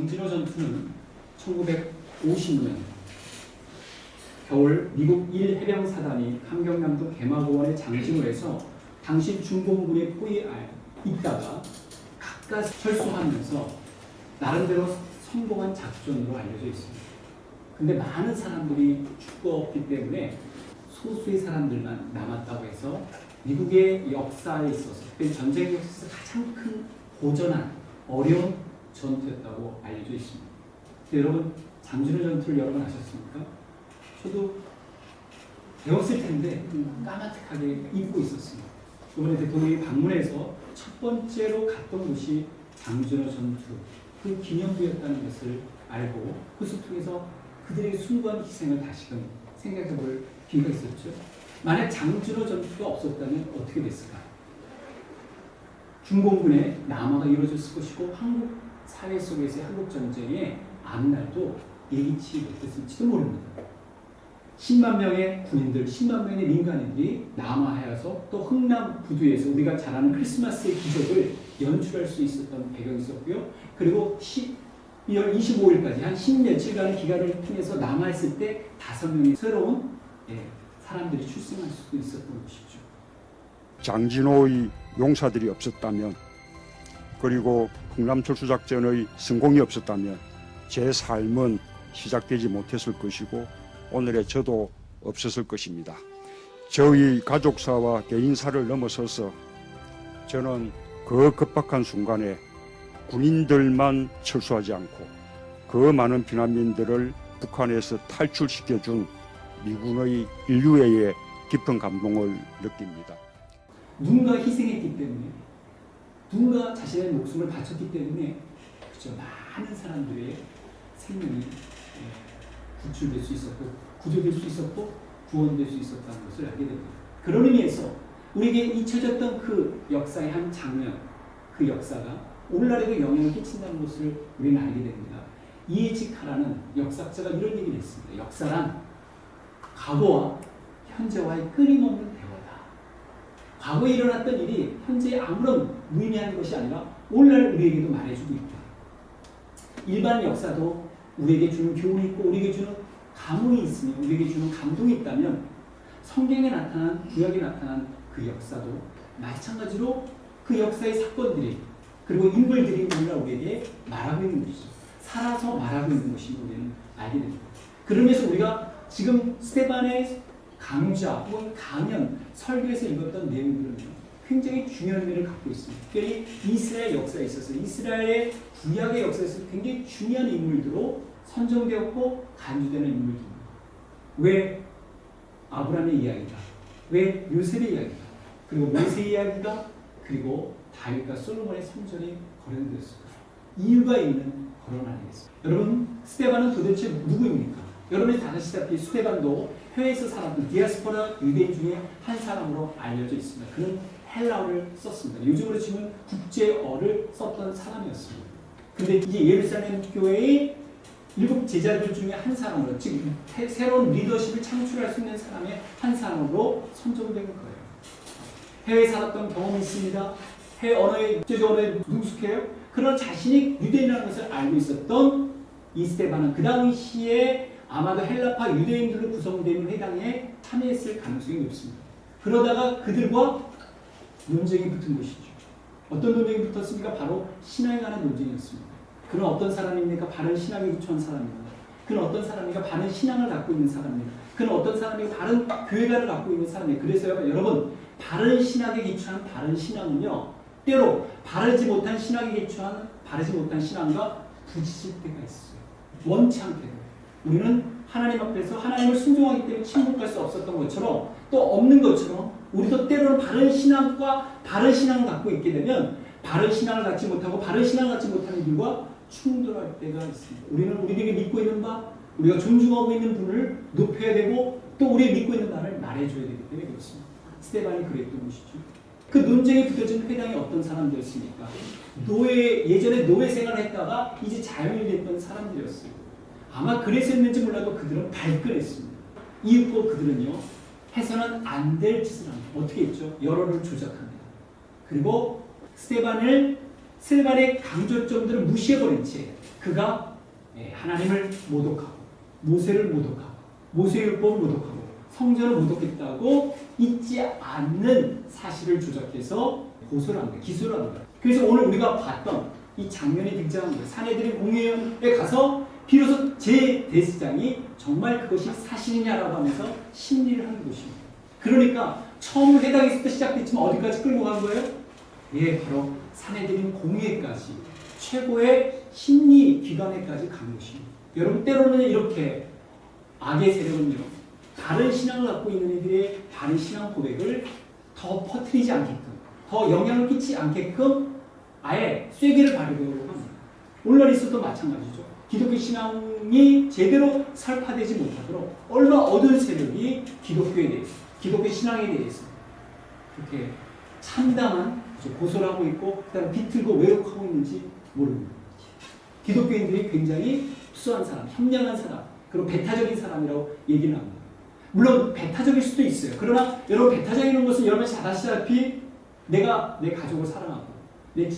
장진호 전투는 1950년 겨울 미국 1해병사단이 함경남도 개마고원의 장진호에서 당시 중공군의 포위에 있다가 가까이 철수하면서 나름대로 성공한 작전으로 알려져 있습니다. 근데 많은 사람들이 죽었기 때문에 소수의 사람들만 남았다고 해서 미국의 역사에 있어서 전쟁 역사에서 가장 큰 고전한 어려운 전투였다고 알려져 있습니다. 여러분 장준호 전투를 여러 번 아셨습니까? 저도 배웠을 텐데 까마득하게 잊고 있었습니다. 이번에 대통령이 방문해서 첫 번째로 갔던 곳이 장준호 전투 그 기념부였다는 것을 알고 그것을 통해서 그들의 숭고한 희생을 다시금 생각해 볼 기회가 있었죠. 만약 장준호 전투가 없었다면 어떻게 됐을까? 중공군의 남하가 이루어졌을 것이고 한국 사회 속에서의 한국 전쟁의 앞날도 예기치 못했을지도 모릅니다. 10만 명의 군인들, 10만 명의 민간인들이 남하하여서 또 흥남 부두에서 우리가 잘 아는 크리스마스의 기적을 연출할 수 있었던 배경이 있었고요. 그리고 12월 25일까지 한 10며칠간의 기간을 통해서 남아있을 때 다섯 명의 새로운 예, 사람들이 출생할 수도 있었던 것이죠. 장진호의 용사들이 없었다면 그리고 흥남철수작전의 성공이 없었다면 제 삶은 시작되지 못했을 것이고 오늘의 저도 없었을 것입니다. 저희 가족사와 개인사를 넘어서서 저는 그 급박한 순간에 군인들만 철수하지 않고 그 많은 피난민들을 북한에서 탈출시켜준 미군의 인류애의 깊은 감동을 느낍니다. 누군가 희생했기 때문에 누군가 자신의 목숨을 바쳤기 때문에 그죠 많은 사람들의 생명이 예, 구출될 수 있었고 구조될 수 있었고 구원될 수 있었다는 것을 알게 됩니다. 그런 의미에서 우리에게 잊혀졌던 그 역사의 한 장면, 그 역사가 오늘날에도 영향을 끼친다는 것을 우리는 알게 됩니다. 이에지카라는 역사학자가 이런 얘기를 했습니다. 역사란 과거와 현재와의 끊임없는 대화다. 과거에 일어났던 일이 현재에 아무런 무의미한 것이 아니라 오늘날 우리에게도 말해주고 있다. 일반 역사도 우리에게 주는 교훈이 있고 우리에게 주는 감흥이 있으며 우리에게 주는 감동이 있다면 성경에 나타난 구약에 나타난 그 역사도 마찬가지로 그 역사의 사건들이 그리고 인물들이 오늘날 우리에게 말하고 있는 것이죠. 살아서 말하고 있는 것이 우리는 알게 됩니다. 그러면서 우리가 지금 스테반의 강좌 혹은 강연, 설교에서 읽었던 내용들은요. 굉장히 중요한 의미를 갖고 있습니다. 특별히 이스라엘 역사에 있어서 이스라엘의 구약의 역사에서 굉장히 중요한 인물들로 선정되었고 간주되는 인물들입니다. 왜 아브라함의 이야기가, 왜 요셉의 이야기가, 그리고 모세 이야기가, 그리고 다윗과 솔로몬의 성전이 거론되었을까? 이유가 있는 거론 아니겠습니까? 여러분, 스테반은 도대체 누구입니까? 여러분이 다 아시다시피 스테반도 해외에서 살았던 디아스포라 유대인 중에 한 사람으로 알려져 있습니다. 그는 헬라어를 썼습니다. 요즘으로 치면 국제어를 썼던 사람이었습니다. 근데 이제 예루살렘 교회의 일곱 제자들 중에 한 사람으로, 즉 새로운 리더십을 창출할 수 있는 사람의 한 사람으로 선정된 거예요. 해외에 살았던 경험이 있습니다. 해외 언어에 국제적 언어에 능숙해요. 그런 자신이 유대인이라는 것을 알고 있었던 이스테반은 그 당시에 아마도 헬라파 유대인들로 구성되는 회당에 참여했을 가능성이 높습니다. 그러다가 그들과 논쟁이 붙은 것이죠. 어떤 논쟁이 붙었습니까? 바로 신앙에 관한 논쟁이었습니다. 그는 어떤 사람입니까? 바른 신앙에 기초한 사람입니다. 그는 어떤 사람입니까? 바른 신앙을 갖고 있는 사람입니다. 그는 어떤 사람이 바른 교회관을 갖고 있는 사람이에요. 그래서 여러분 바른 신학에 기초한 바른 신앙은요 때로 바르지 못한 신학에 기초한 바르지 못한 신앙과 부딪힐 때가 있어요. 원치 않게 우리는 하나님 앞에서 하나님을 순종하기 때문에 침묵할 수 없었던 것처럼 또 없는 것처럼 우리도 때로는 바른 신앙과 바른 신앙을 갖고 있게 되면 바른 신앙을 갖지 못하고 바른 신앙을 갖지 못하는 이들과 충돌할 때가 있습니다. 우리는 우리에게 믿고 있는 바, 우리가 존중하고 있는 분을 높여야 되고 또 우리가 믿고 있는 바를 말해줘야 되기 때문에 그렇습니다. 스테반이 그랬던 것이죠. 그 논쟁에 붙어진 회당이 어떤 사람들이었습니까? 노예, 예전에 노예 생활을 했다가 이제 자연이 됐던 사람들이었어요. 아마 그랬었는지 몰라도 그들은 발끈했습니다. 이윽고 그들은요, 해서는 안 될 짓을 합니다. 어떻게 했죠? 여론을 조작합니다. 그리고 스테반을 스테반의 강조점들을 무시해버린 채 그가 예, 하나님을 모독하고 모세를 모독하고 모세율법을 모독하고 성전을 모독했다고 잊지 않는 사실을 조작해서 고소를 한 거예요. 기소를 한 거예요. 그래서 오늘 우리가 봤던 이 장면이 거예요. 사내들이 공회에 가서 비로소 제 대스장이 정말 그것이 사실이냐라고 하면서 심리를 하는 것입니다. 그러니까 처음 회당에서부터 시작됐지만 어디까지 끌고 간 거예요? 예, 바로 사내들인 공회까지 최고의 심리 기관에까지 간 것입니다. 여러분 때로는 이렇게 악의 세력은요 다른 신앙을 갖고 있는 이들의 다른 신앙 고백을 더 퍼뜨리지 않게끔 더 영향을 끼치지 않게끔 아예 쐐기를 바르려고 합니다. 오늘날 있어도 마찬가지죠. 기독교 신앙이 제대로 설파되지 못하도록 얼마 어두운 세력이 기독교에 대해서 기독교 신앙에 대해서 그렇게 참담한 고소를 하고 있고 그다음 비틀고 왜곡하고 있는지 모릅니다. 기독교인들이 굉장히 수한 사람, 현명한 사람, 그리고 배타적인 사람이라고 얘기를 합니다. 물론 배타적일 수도 있어요. 그러나 여러분 배타적인 것은 여러분 잘 아시다시피 내가 내 가족을 사랑하고 내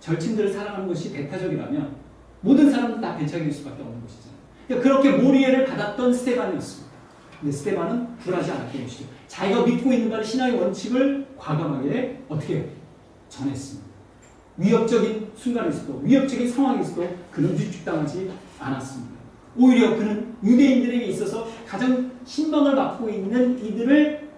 절친들을 사랑하는 것이 배타적이라면 모든 사람은 다 배타적일 수밖에 없는 것이잖아요. 그러니까 그렇게 모리에를 받았던 스테반이었습니다. 근데 스테반은 굴하지 않았던 것이죠. 자기가 믿고 있는 바를 신앙의 원칙을 과감하게 어떻게 해요? 전했습니다. 위협적인 순간에서도 위협적인 상황에서도 그는 위축당하지 않았습니다. 오히려 그는 유대인들에게 있어서 가장 신방을 받고 있는 이들을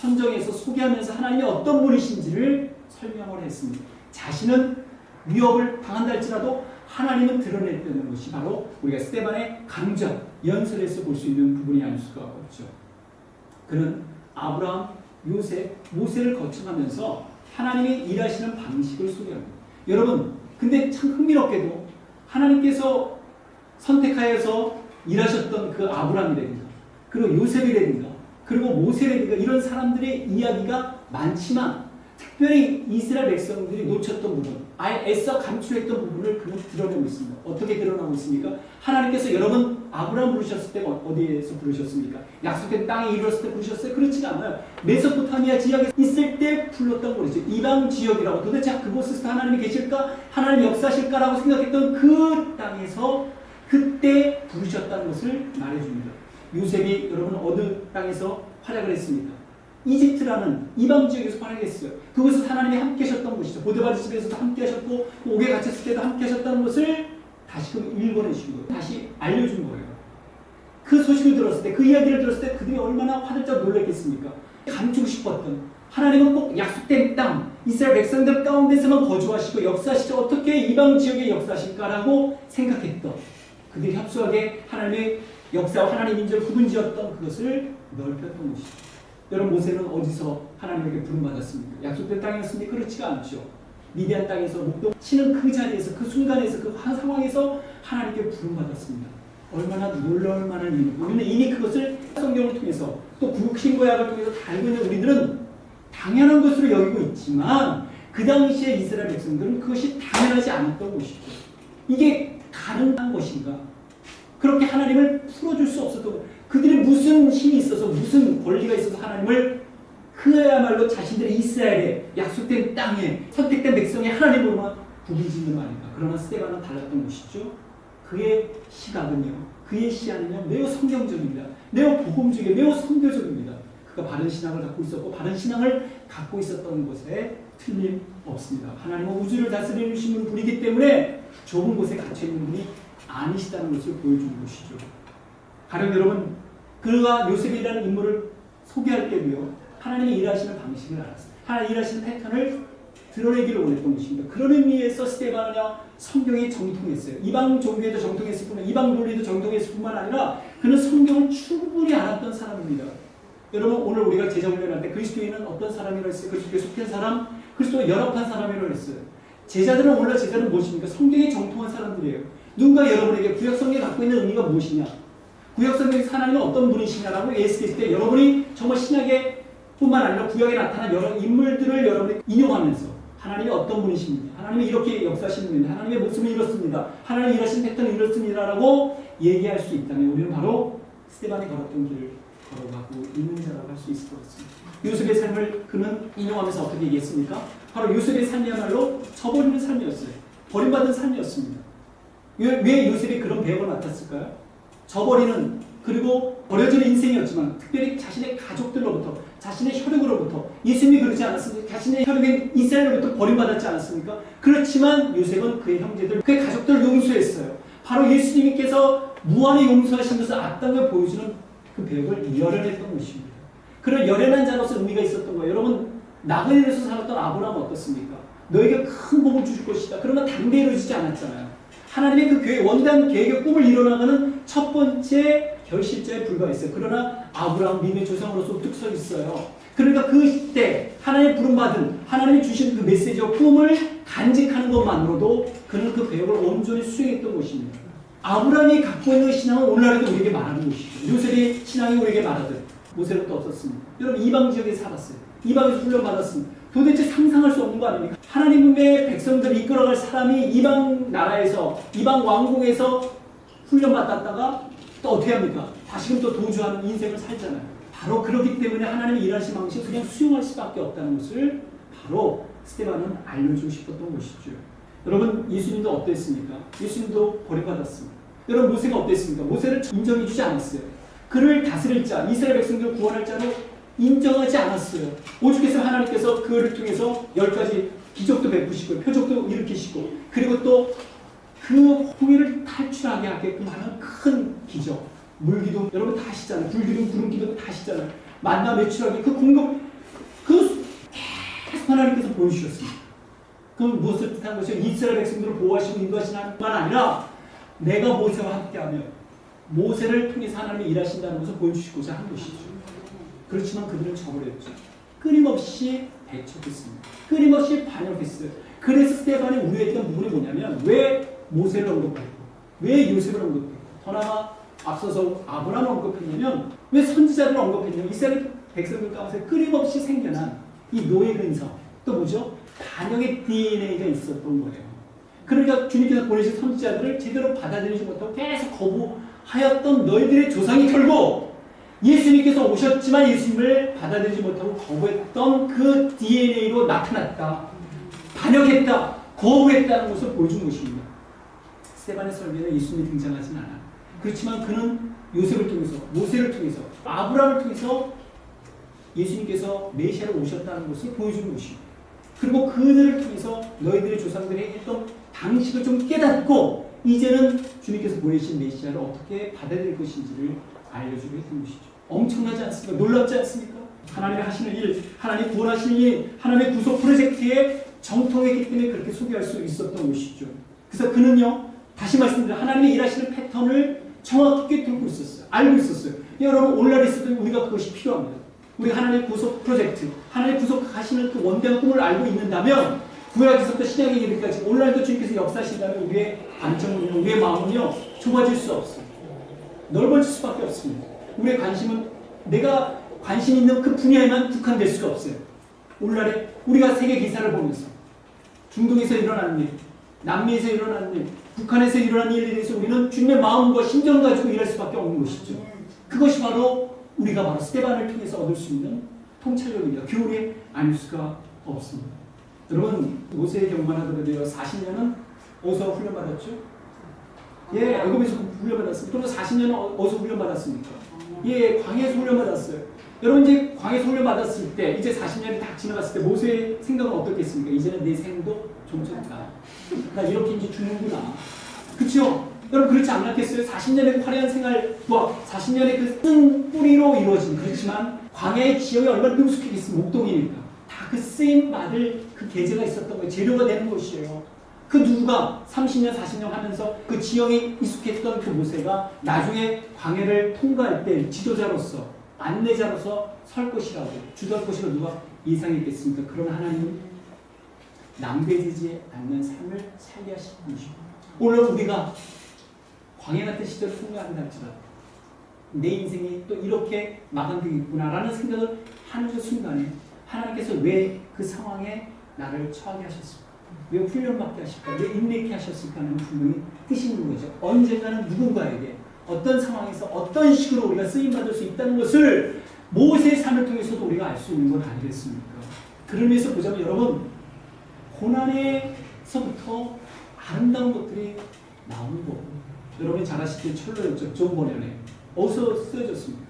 선정해서 소개하면서 하나님이 어떤 분이신지를 설명을 했습니다. 자신은 위협을 당한다 할지라도 하나님은 드러냈다는 것이 바로 우리가 스테반의 강전, 연설에서 볼 수 있는 부분이 아닐 수가 없죠. 그는 아브라함, 요셉, 모세를 거쳐가면서 하나님이 일하시는 방식을 소개합니다. 여러분, 근데 참 흥미롭게도 하나님께서 선택하여서 일하셨던 그 아브라함이라든가 그리고 요셉이라든가 그리고 모세라든가 이런 사람들의 이야기가 많지만 특별히 이스라엘 백성들이 놓쳤던 부분, 아예 애써 감출했던 부분을 그는 드러내고 있습니다. 어떻게 드러나고 있습니까? 하나님께서 여러분 아브라함 부르셨을 때 어디에서 부르셨습니까? 약속된 땅에 이르렀을 때 부르셨어요? 그렇지 않아요. 메소포타미아 지역에 있을 때 불렀던 거죠. 이방 지역이라고 도대체 그곳에서 하나님이 계실까? 하나님 역사실까라고 생각했던 그 땅에서 그때 부르셨다는 것을 말해줍니다. 요셉이 여러분 어느 땅에서 활약을 했습니까? 이집트라는 이방 지역에서 활약했어요. 그곳에서 하나님이 함께 하셨던 곳이죠. 보데바리 집에서도 함께 하셨고 옥에 갇혔을 때도 함께 하셨다는 것을 다시금 일궈내 주신 거예요. 다시 알려준 거예요. 그 소식을 들었을 때, 그 이야기를 들었을 때 그들이 얼마나 화들짝 놀랐겠습니까? 감추고 싶었던 하나님은 꼭 약속된 땅, 이스라엘 백성들 가운데서만 거주하시고 역사하시죠. 어떻게 이방 지역에 역사하실까라고 생각했던 그들이 협소하게 하나님의 역사와 하나님 인재를 구분지었던 그것을 넓혔던 것이죠. 여러분 모세는 어디서 하나님에게 부름받았습니까? 약속된 땅이었습니까? 그렇지가 않죠. 미디안 땅에서 목동 치는 그 자리에서 그 순간에서 그 상황에서 하나님께 부름받았습니다. 얼마나 놀라울 만한 일. 우리는 이미 그것을 성경을 통해서 또 구신고약을 통해서 다 알고 있는 우리들은 당연한 것으로 여기고 있지만 그 당시에 이스라엘 백성들은 그것이 당연하지 않았던 것이죠. 이게 가능한 것인가? 그렇게 하나님을 풀어줄 수 없었던 것. 그들이 무슨 힘이 있어서 무슨 권리가 있어서 하나님을 그야말로 자신들의 이스라엘의 약속된 땅에 선택된 백성의 하나님으로만 부르짖는 말인가. 그러나 스테반은 달랐던 것이죠. 그의 시각은요, 그의 시야는요, 매우 성경적입니다. 매우 복음적이고 매우 선교적입니다. 그가 바른 신앙을 갖고 있었고 바른 신앙을 갖고 있었던 것에 틀림없습니다. 하나님은 우주를 다스리는 분이기 때문에 좁은 곳에 갇혀 있는 분이 아니시다는 것을 보여주는 것이죠. 가령 여러분, 그가 요셉이라는 인물을 소개할 때도요, 하나님이 일하시는 방식을 알았어요. 하나님 일하시는 패턴을 드러내기를 원했던 것입니다. 그런 의미에서 스테반은요, 성경에 정통했어요. 이방 종교에도 정통했을 뿐만 이방 논리도 정통했을 뿐만 아니라 그는 성경을 충분히 알았던 사람입니다. 여러분, 오늘 우리가 제자훈련할 때 그리스도인은 어떤 사람이라고 했어요? 그리스도에 속한 사람, 그리스도가 연합한 사람이라고 했어요. 제자들은 원래 제자는 무엇입니까? 성경에 정통한 사람들이에요. 누군가 여러분에게 구약 성경이 갖고 있는 의미가 무엇이냐? 구약 성경에서 하나님은 어떤 분이시냐라고 예수했을 때 여러분이 정말 신약에 뿐만 아니라 구약에 나타난 여러 인물들을 여러분이 인용하면서 하나님이 어떤 분이십니까? 하나님이 이렇게 역사하시는 분입니다. 하나님의 모습은 이렇습니다. 하나님 일하신 패턴은 이렇습니다라고 얘기할 수 있다면 우리는 바로 스테반이 걸었던 길을 걸어가고 있는 자라고 할 수 있을 것 같습니다. 요셉의 삶을 그는 인용하면서 어떻게 얘기했습니까? 바로 요셉의 삶이야말로 저버리는 삶이었어요. 버림받은 삶이었습니다. 왜, 왜 요셉이 그런 배역을 맡았을까요? 저버리는 그리고 버려지는 인생이었지만 특별히 자신의 가족들로부터 자신의 혈육으로부터 예수님이 그러지 않았습니까? 자신의 혈육인 이스라엘로부터 버림받았지 않았습니까? 그렇지만 요셉은 그의 형제들, 그의 가족들을 용서했어요. 바로 예수님께서 무한히 용서하신 것을 악당을 보여주는 그 배역을 열연했던 것입니다. 그런 열연한 자로서 의미가 있었던 거예요. 여러분 나그네에서 살았던 아브라함 어떻습니까? 너에게 큰 복을 주실 것이다. 그러나 당대에 이루어지지 않았잖아요. 하나님의 그 계획, 원대한 계획의 꿈을 이뤄나가는 첫 번째 결실자에 불과했어요. 그러나 아브라함 믿음의 조상으로서 뚝서 있어요. 그러니까 그때 하나님 부름받은 하나님이 주신 그 메시지와 꿈을 간직하는 것만으로도 그는 그 배역을 온전히 수행했던 것입니다. 아브라함이 갖고 있는 신앙은 오늘날에도 우리에게 말하는 것이죠. 요셉의 신앙이 우리에게 말하듯 또 없었습니다. 여러분 이방 지역에 살았어요. 이방에서 훈련받았습니다. 도대체 상상할 수 없는 거 아닙니까? 하나님의 백성들을 이끌어갈 사람이 이방 나라에서 이방 왕국에서 훈련받았다가 또 어떻게 합니까? 다시금 또 도주하는 인생을 살잖아요. 바로 그렇기 때문에 하나님의 일하신 방식 그냥 수용할 수밖에 없다는 것을 바로 스테반은 알려주고 싶었던 것이죠. 여러분 예수님도 어땠습니까? 예수님도 버림받았습니다. 여러분 모세가 어땠습니까? 모세를 인정해주지 않았어요. 그를 다스릴 자, 이스라엘 백성들을 구원할 자로 인정하지 않았어요. 오죽해서 하나님께서 그를 통해서 열 가지 기적도 베푸시고 표적도 일으키시고 그리고 또 그 홍해를 탈출하게 하게끔 하는 큰 기적. 물기둥 여러분 다 아시잖아요. 불기둥 구름기둥 다 아시잖아요. 만나 매출하기 그 공급 그 계속 하나님께서 보여주셨습니다. 그럼 무엇을 뜻하는 것이요? 이스라엘 백성들을 보호하시고 인도하시는 뿐만 아니라 내가 모세와 함께하며 모세를 통해서 하나님이 일하신다는 것을 보여주시고자 한 것이죠. 그렇지만 그들은 저버렸죠. 끊임없이 배척했습니다. 끊임없이 반역했어요. 그래서 스테반이 우려했던 부분이 뭐냐면 왜 모세를 언급했고 왜 요셉을 언급했고 더 나아가 앞서서 아브라함을 언급했냐면 왜 선지자들을 언급했냐면 이스라엘 백성들 가운데 끊임없이 생겨난 이 노예 근성 또 뭐죠? 반역의 DNA가 있었던 거예요. 그러니까 주님께서 보내신 선지자들을 제대로 받아들이지 못하고 계속 거부하였던 너희들의 조상이 결국 예수님께서 오셨지만 예수님을 받아들이지 못하고 거부했던 그 DNA로 나타났다. 반역했다. 거부했다는 것을 보여준 것입니다. 스테반의 설교에 예수님이 등장하진 않아. 그렇지만 그는 요셉을 통해서, 모세를 통해서, 아브라함을 통해서 예수님께서 메시아로 오셨다는 것을 보여주는 것입니다. 그리고 그들을 통해서 너희들의 조상들이 했던 방식을 좀 깨닫고 이제는 주님께서 보내신 메시아를 어떻게 받아들일 것인지를 알려주고 했던 것이죠. 엄청나지 않습니까? 놀랍지 않습니까? 하나님이 하시는 일, 하나님 구원하시는 일, 하나님의 구속 프로젝트에 정통했기 때문에 그렇게 소개할 수 있었던 것이죠. 그래서 그는요, 다시 말씀드려 하나님의 일하시는 패턴을 정확하게 들고 있었어요. 알고 있었어요. 여러분 오늘날 있어도 우리가 그것이 필요합니다. 우리 하나님의 구속 프로젝트, 하나님 구속하시는 그 원대한 꿈을 알고 있는다면 구약에서부터 신약에 이르기까지 오늘날도 주님께서 역사하신다면 우리의 관점은요, 우리의 마음은요 좁아질 수 없어요. 넓어질 수밖에 없습니다. 우리의 관심은 내가 관심 있는 그 분야에만 국한될 수가 없어요. 오늘날에 우리가 세계 기사를 보면서 중동에서 일어나는 일, 남미에서 일어나는 일, 북한에서 일어나는 일에 대해서 우리는 주님의 마음과 심정을 가지고 일할 수밖에 없는 것이죠. 그것이 바로 우리가 바로 스테반을 통해서 얻을 수 있는 통찰력입니다. 교훈이 아닐 수가 없습니다. 여러분 모세의 경만 하더라도요 40년은 어디서 훈련받았죠? 예, 애굽에서 훈련받았습니다. 그럼 40년은 어- 어디서 훈련받았습니까? 예, 광야에서 훈련받았어요. 여러분 이제 광야에서 훈련받았을 때 이제 40년이 딱 지나갔을 때 모세의 생각은 어떻겠습니까? 이제는 내 생도 좀 좋다. 나 이렇게 이제 죽는구나. 그쵸? 여러분 그렇지 않았겠어요? 40년의 화려한 생활과 40년의 그쓴 뿌리로 이루어진 그렇지만 광야의 지형이 얼마나 능숙했겠습니까? 목동이니까. 다 그 쓰임 받을 그 계제가 있었던 거예요. 재료가 되는 것이에요. 그 누가 30년, 40년 하면서 그 지형에 익숙했던 그 모세가 나중에 광해를 통과할 때 지도자로서 안내자로서 설 것이라고 주도할 것이라고 누가 예상했겠습니까? 그런 하나님은 낭비되지 않는 삶을 살게 하시는 분이시고 오늘 우리가 광해 같은 시절을 통과한다 할지라도 내 인생이 또 이렇게 마감되겠구나라는 생각을 하는 그 순간에 하나님께서 왜 그 상황에 나를 처하게 하셨을까? 왜 훈련받게 하실까? 왜 인내케 하셨을까는 분명히 뜻이 있는 거죠. 언젠가는 누군가에게 어떤 상황에서 어떤 식으로 우리가 쓰임받을 수 있다는 것을 모세의 삶을 통해서도 우리가 알 수 있는 건 아니겠습니까? 그런 의미에서 보자면 여러분 고난에서부터 아름다운 것들이 나오는 거. 여러분이 잘 아시듯이 철로였죠. 존 번연에. 어디서 쓰여졌습니까?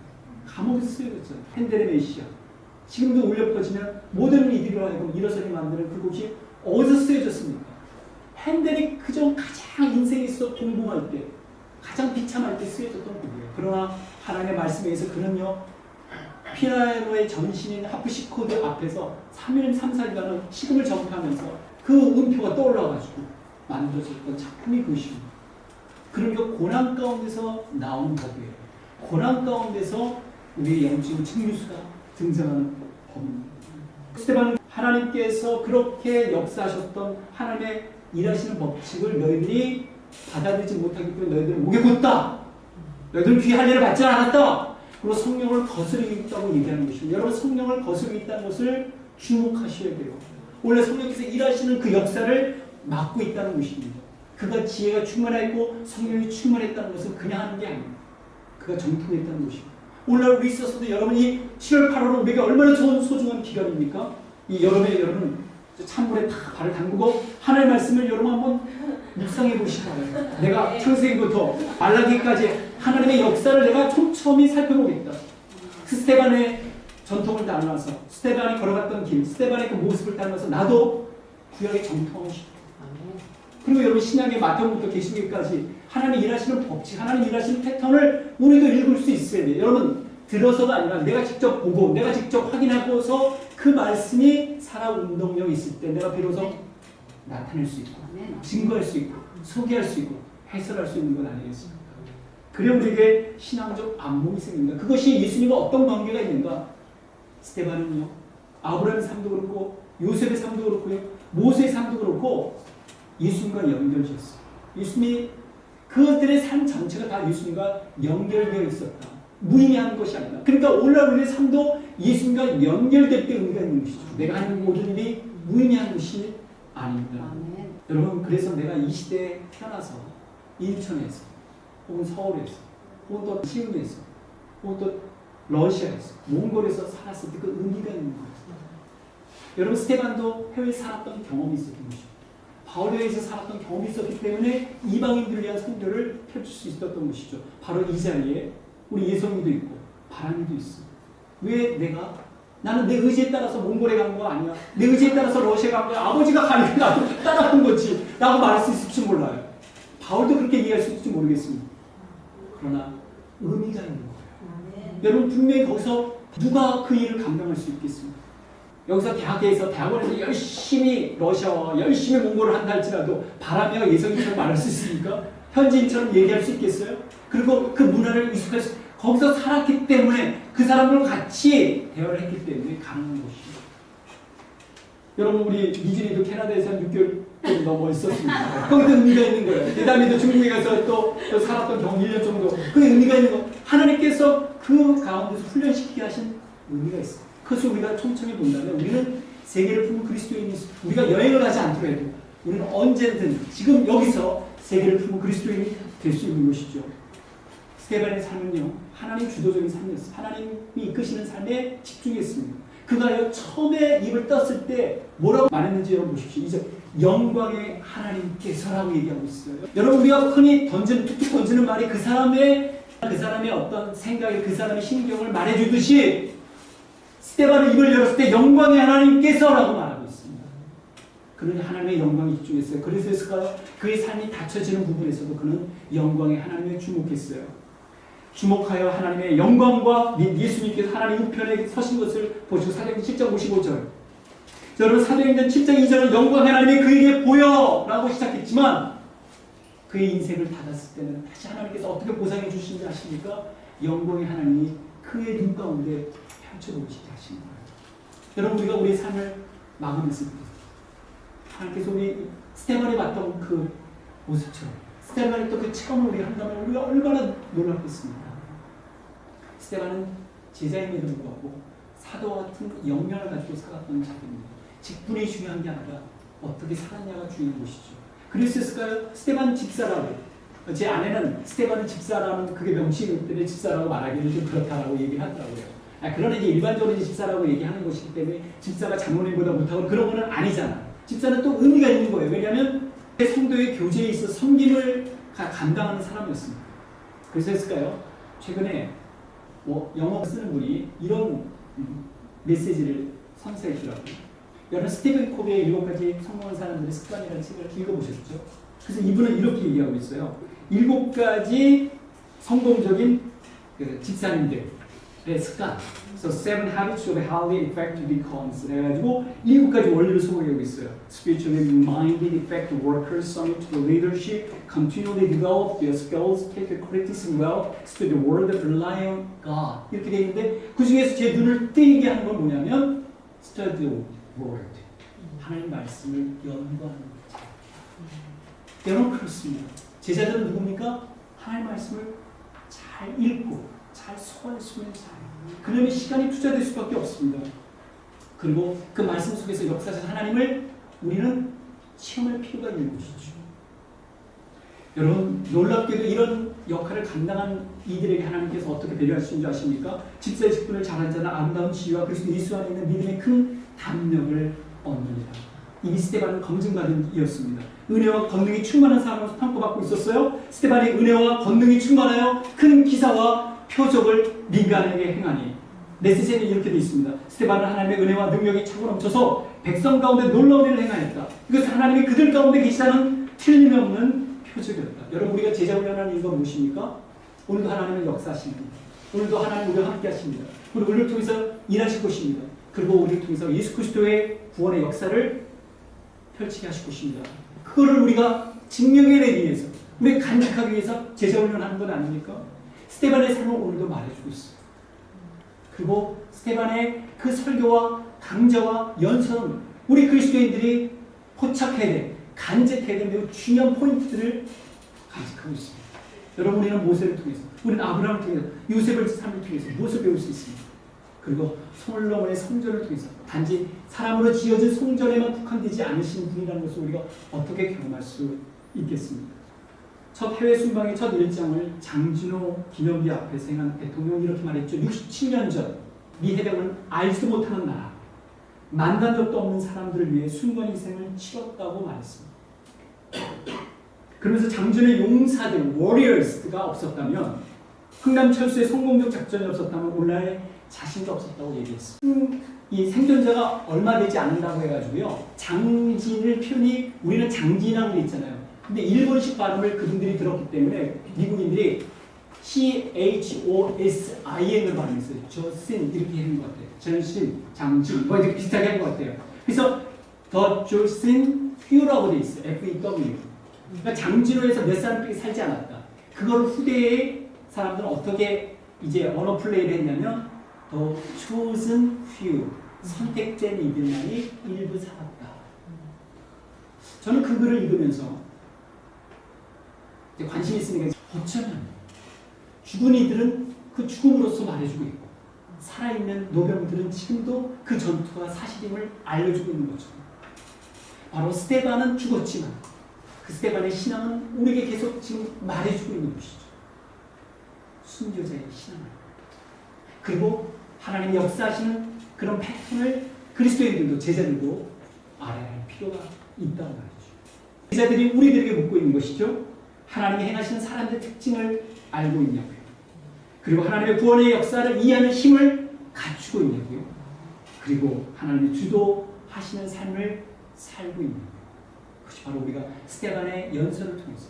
감옥에서 쓰여졌잖아요. 펜델의 메시아. 지금도 울려 퍼지면 모든 이들로 하여금 일어서게 만드는 그곳이 어디서 쓰여졌습니까? 핸델이 그저 가장 인생에 있어 공공할 때, 가장 비참할 때 쓰여졌던 곡이에요. 그러나 하나님의 말씀에 의해서 그는요, 피아노의 전신인 하프시코드 앞에서 3일, 3, 4일간은 식음을 전파하면서 그 음표가 떠올라가지고 만들어졌던 작품이 그것입니다. 그러니까 고난 가운데서 나온 법이에요. 고난 가운데서 우리의 영적인 증류수가 등장하는 법입니다. 스테반은 하나님께서 그렇게 역사하셨던 하나님의 일하시는 법칙을 너희들이 받아들이지 못하기 때문에 너희들은 곧다. 너희들은 귀 할례를 받지 않았다. 그리고 성령을 거스르고 있다고 얘기하는 것입니다. 여러분 성령을 거스르고 있다는 것을 주목하셔야 돼요. 원래 성령께서 일하시는 그 역사를 막고 있다는 것입니다. 그가 지혜가 충만했고 성령이 충만했다는 것은 그냥 하는 게 아닙니다. 그가 정통했다는 것입니다. 오늘날 우리 있어서도 여러분이 7월 8월은 우리에게 얼마나 좋은 소중한 기간입니까? 이 여름에 여러분 찬물에 다 발을 담그고 하나님의 말씀을 여러분 한번 묵상해 보시기 바랍니다. 내가 창세기부터 말라기까지 하나님의 역사를 내가 촘촘히 살펴보겠다. 스테반의 전통을 따라서 스테반이 걸어갔던 길, 스테반의 그 모습을 따라서 나도 구약의 정통하고 싶다. 그리고 여러분 신약의 마태복음부터 계시록까지 하나님 일하시는 법칙, 하나님 일하시는 패턴을 우리도 읽을 수 있어야 돼요. 여러분 들어서가 아니라 내가 직접 보고 내가 직접 확인하고서 그 말씀이 살아 운동력이 있을 때 내가 비로소 나타낼 수 있고 증거할 수 있고 소개할 수 있고 해설할 수 있는 것 아니겠습니까? 그래 우리에게 신앙적 안목이 생깁니다. 그것이 예수님과 어떤 관계가 있는가? 스테반은요. 아브라함의 삶도 그렇고 요셉의 삶도 그렇고요. 모세의 삶도 그렇고 예수님과 연결되었어요. 예수님이 그들의 삶 전체가 다 예수님과 연결되어 있었다. 무의미한 것이 아니다. 그러니까 우리의 삶도 예수님과 연결될 때 의미가 있는 것이죠. 내가 하는 모든 일이 무의미한 것이 아닙니다. 아멘. 여러분 그래서 내가 이 시대에 태어나서 인천에서 혹은 서울에서 혹은 또 시흥에서 혹은 또 러시아에서 몽골에서 살았을 때 그 의미가 있는 거예요. 여러분 스테반도 해외에 살았던 경험이 있었던 것이죠. 바울에서 살았던 경험이 있었기 때문에 이방인들을 위한 선교를 펼칠 수 있었던 것이죠. 바로 이 자리에 우리 예성이도 있고 바람이도 있어. 왜 내가 나는 내 의지에 따라서 몽골에 간 거 아니야. 내 의지에 따라서 러시아 간 거야. 아버지가 가니까 나도 따라간 거지. 라고 말할 수 있을지 몰라요. 바울도 그렇게 이해할 수 있을지 모르겠습니다. 그러나 의미가 있는 거예요. 여러분 분명히 거기서 누가 그 일을 감당할 수 있겠습니까? 여기서 대학에서 대학원에서 열심히 러시아와 열심히 몽골을 한다 할지라도 바람이와 예성이처럼 말할 수 있습니까? 현지인처럼 얘기할 수 있겠어요? 그리고 그 문화를 익숙할 수 거기서 살았기 때문에 그 사람들과 같이 대화를 했기 때문에 가능한 것이죠. 여러분 우리 미진이도 캐나다에서 한 6개월 좀 넘어 있었습니다. 거기도 의미가 있는 거예요. 대담이도 중국에 가서 또, 또 살았던 경험 1년 정도. 그 의미가 있는 거. 하나님께서 그 가운데서 훈련시키게 하신 의미가 있어요. 그것을 우리가 촘촘히 본다면 우리는 세계를 품은 그리스도인이 우리가 여행을 가지 않더라도 우리는 언제든 지금 여기서 세계를 품은 그리스도인이 될 수 있는 것이죠. 스테반의 삶은요 하나님 주도적인 삶이었어요. 하나님이 이끄시는 삶에 집중했습니다. 그가 처음에 입을 떴을 때 뭐라고 말했는지 여러분 보십시오. 이제 영광의 하나님께서라고 얘기하고 있어요. 여러분 우리가 흔히 던지는 툭툭 던지는 말이 그 사람의 그 사람의 어떤 생각이 그 사람의 신경을 말해주듯이 스테반의 입을 열었을 때 영광의 하나님께서라고 말하고 있습니다. 그는 하나님의 영광에 집중했어요. 그래서 그의 삶이 닫혀지는 부분에서도 그는 영광의 하나님에 주목했어요. 주목하여 하나님의 영광과 예수님께서 하나님 우편에 서신 것을 보시고 사도행전 7장 55절. 여러분 사도행전 7장 2절은 영광의 하나님이 그에게 보여 라고 시작했지만 그의 인생을 닫았을 때는 다시 하나님께서 어떻게 보상해 주시는지 아십니까? 영광의 하나님이 그의 눈 가운데 펼쳐보시게 하신 거예요. 여러분 우리가 우리의 삶을 마감했습니다. 하나님께서 우리 스테반이 봤던 그 모습처럼 스테반이 또그 체험을 우리가 한다면 우리가 얼마나 놀랍겠습니까? 스테반은 제자임에도 불구하고 사도와 같은 영향을 가지고 살았던 자입니다. 직분이 중요한 게 아니라 어떻게 살았냐가 중요한 것이죠. 그랬을까요? 스테반 집사라고 제 아내는 스테반은 집사라는 그게 때문에 집사라고 말하기는 좀 그렇다라고 얘기를 하더라고요. 아, 그러나 이제 일반적으로 집사라고 얘기하는 것이기 때문에 집사가 장모님보다 못하고 그런 거는 아니잖아. 집사는 또 의미가 있는 거예요. 왜냐하면 성도의 교제에 있어 섬김을 가- 감당하는 사람이었습니다. 그래서 했을까요? 최근에 뭐 영어 쓰는 분이 이런 음, 메시지를 선사했더라고요. 여러분 스티븐 코비의 일곱 가지 성공한 사람들의 습관이라는 책을 읽어보셨죠? 그래서 이분은 이렇게 얘기하고 있어요. 일곱 가지 성공적인 그 집사님들 의 습관. So seven habits of highly effective decons. 그래가지고 일곱 가지 원리를 소개하고 있어요. Spiritually minded, effective workers, submit to leadership, continually develop their skills, take the criticism well, study the word, rely on God. 이렇게 돼 있는데 그 중에서 제 눈을 띄게 하는 건 뭐냐면 study the word. 하나님 말씀을 연구하는 거죠. 여러분 그렇습니다. 제자들은 누굽니까? 하나님 말씀을 잘 읽고 잘 소화했으면 잘. 그러면 시간이 투자될 수밖에 없습니다. 그리고 그 말씀 속에서 역사에서 하나님을 우리는 체험할 필요가 있는 것이죠. 여러분 놀랍게도 이런 역할을 감당한 이들에게 하나님께서 어떻게 배려하시는 줄 아십니까? 집사의 직분을 잘한 자는 아름다운 지위와 그리스도 예수 안에 있는 믿음의 큰 담력을 얻느니라. 이 스테반은 검증받은 이였습니다. 은혜와 권능이 충만한 사람으로서 평가받고 있었어요. 스테반이 은혜와 권능이 충만하여 큰 기사와 표적을 민간에게 행하니 메시지에는 이렇게 되어 있습니다. 스테반은 하나님의 은혜와 능력이 차고 넘쳐서 백성 가운데 놀라운 일을 행하였다. 이것은 하나님이 그들 가운데 계시다는 틀림없는 표적이었다. 여러분 우리가 제자 훈련하는 이유가 무엇입니까? 오늘도 하나님은 역사하십니다. 오늘도 하나님 우리와 함께 하십니다. 그리고 우리를 통해서 일하실 것입니다. 그리고 우리를 통해서 예수 그리스도의 구원의 역사를 펼치게 하실 것입니다. 그거를 우리가 증명해내기 위해서, 우리 간직하기 위해서 제자 훈련하는 건 아닙니까? 스테반의 삶을 오늘도 말해주고 있어요. 그리고 스테반의 그 설교와 강좌와 연설은 우리 그리스도인들이 포착해야 돼, 간직해야 되는 매우 중요한 포인트들을 간직하고 있습니다. 여러분 우리는 모세를 통해서, 우리는 아브라함을 통해서, 요셉을 삶을 통해서 무엇을 배울 수 있습니까? 그리고 솔로몬의 성전을 통해서 단지 사람으로 지어진 성전에만 국한되지 않으신 분이라는 것을 우리가 어떻게 경험할 수 있겠습니까? 첫 해외 순방의 첫 일정을 장진호 기념비 앞에서 행한 대통령이 이렇게 말했죠. 67년 전 미 해병은 알지도 못하는 나라, 만난 적도 없는 사람들을 위해 순간 희생을 치렀다고 말했습니다. 그러면서 장진의 용사들, 워리어스가 없었다면 흥남 철수의 성공적 작전이 없었다면 오늘날의 자신도 없었다고 얘기했어요. 음, 이 생존자가 얼마 되지 않는다고 해가지고요. 장진을 표현이 우리는 돼 있잖아요. 근데 일본식 발음을 그분들이 들었기 때문에 미국인들이 C-H-O-S-I-N을 발음했어요. 조신 이렇게 하는 것 같아요. 전신, 장진 뭐 이렇게 비슷하게 한것 같아요. 그래서 더 조신 퓨라고 돼 있어요. F-E-W. 그러니까 장진호에서 몇 사람들이 살지 않았다. 그걸 후대의 사람들은 어떻게 이제 언어 플레이를 했냐면 더 chosen 선택된 이들만이 일부 살았다. 저는 그 글을 읽으면서 관심 있으니까 어쩌면 죽은 이들은 그 죽음으로써 말해주고 있고 살아있는 노병들은 지금도 그 전투가 사실임을 알려주고 있는 거죠. 바로 스테반은 죽었지만 그 스테반의 신앙은 우리에게 계속 지금 말해주고 있는 것이죠. 순교자의 신앙을. 그리고 하나님 역사하시는 그런 패턴을 그리스도인들도 제자들도 알아야 할 필요가 있다고 말이죠. 제자들이 우리들에게 묻고 있는 것이죠. 하나님이 행하시는 사람들의 특징을 알고 있냐고요. 그리고 하나님의 구원의 역사를 이해하는 힘을 갖추고 있냐고요. 그리고 하나님의 주도하시는 삶을 살고 있냐고요. 그것이 바로 우리가 스테반의 연설을 통해서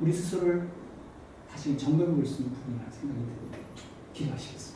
우리 스스로를 다시 점검해 볼 수 있는 부분이라는 생각이 듭니다. 기도하시겠습니다.